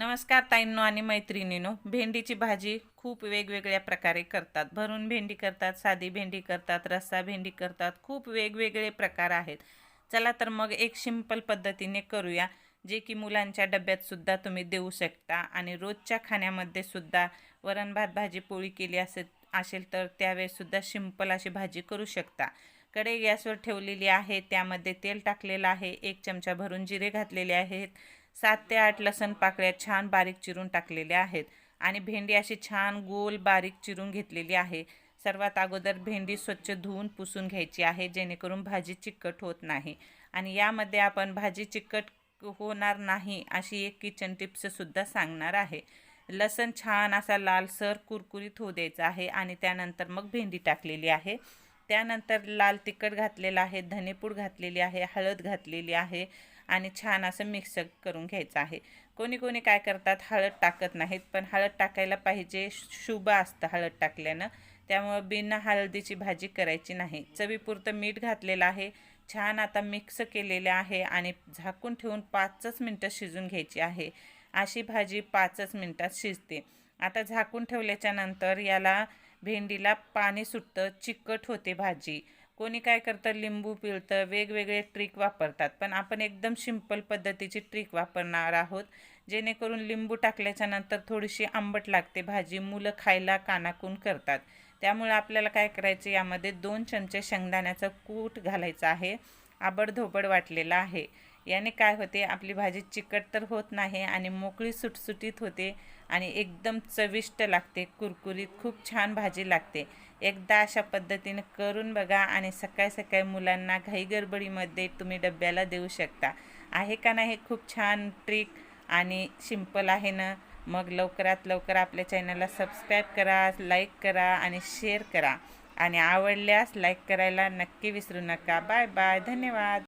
नमस्कार ताईंनो आणि मैत्रिणीनो. भेंडीची भाजी खूप वेगवेगळ्या प्रकारे करतात. भरून भेंडी करतात साधी भेंडी करतात रस्सा भेंडी करतात. खूप वेगवेगळे प्रकार आहेत. चला तर मग एक सिंपल पद्धतीने करूया जे की मुलांच्या डब्यातसुद्धा तुम्ही देऊ शकता आणि रोजच्या खाण्यामध्ये सुद्धा वरण भात भाजी पोळी केली असेल असेल तर त्यावेळेसुद्धा सिंपल अशी भाजी करू शकता. कडे गॅसवर ठेवलेली आहे. त्यामध्ये तेल टाकलेलं आहे. एक चमचा भरून जिरे घातलेले आहेत. सात ते आठ लसण पाकळ्या छान बारीक चिरून टाकलेल्या आहेत. आणि भेंडी अशी छान गोल बारीक चिरून घेतलेली आहे. सर्वात अगोदर भेंडी स्वच्छ धुवून पुसून घ्यायची आहे जेणेकरून भाजी चिकट होत नाही. आणि यामध्ये आपण भाजी चिकट होणार नाही अशी एक किचन टिप्ससुद्धा सांगणार आहे. लसण छान असा लालसर कुरकुरीत होऊ द्यायचा आहे आणि त्यानंतर मग भेंडी टाकलेली आहे. त्यानंतर लाल तिखट घातलेलं आहे धनेपूड घातलेली आहे हळद घातलेली आहे. आणि छान असं मिक्स करून घ्यायचं आहे. कोणी कोणी काय करतात हळद टाकत नाहीत पण हळद टाकायला पाहिजे शुभ असतं हळद टाकल्यानं. त्यामुळं बिना हळदीची भाजी करायची नाही. चवीपुरतं मीठ घातलेलं आहे. छान आता मिक्स केलेलं आहे आणि झाकून ठेवून पाचच मिनटं शिजून घ्यायची आहे. अशी भाजी पाचच मिनटात शिजते. आता झाकून ठेवल्याच्या नंतर याला भेंडीला पाणी सुटतं चिकट होते भाजी. कोणी काय करतं लिंबू पिळतं वेगवेगळे ट्रिक वापरतात. पण आपण एकदम सिंपल पद्धतीची ट्रिक वापरणार आहोत. जेणेकरून लिंबू टाकल्याच्या नंतर थोडीशी आंबट लागते भाजी मुलं खायला कानाकून करतात. त्यामुळे आपल्याला काय करायचं यामध्ये दोन चमचे शेंगदाण्याचं कूट घालायचं आहे. आबडधोबड वाटलेलं आहे. याने काय होते आपली भाजी चिकट तर होत नाही आणि मोकळी सुटसुटीत होते आणि एकदम चविष्ट लागते कुरकुरीत खूप छान भाजी लागते. एकदा अशा पद्धतीने करून बघा आणि सकाळी सकाळी मुलांना घाईगडबडीमध्ये तुम्ही डब्याला देऊ शकता. आहे का नाही खूप छान ट्रिक आणि सिंपल आहे ना? मग लवकरात लवकर आपल्या चॅनलला सबस्क्राईब करा लाईक करा आणि शेअर करा. आणि आवडल्यास लाईक करायला नक्की विसरू नका. Bye bye. धन्यवाद.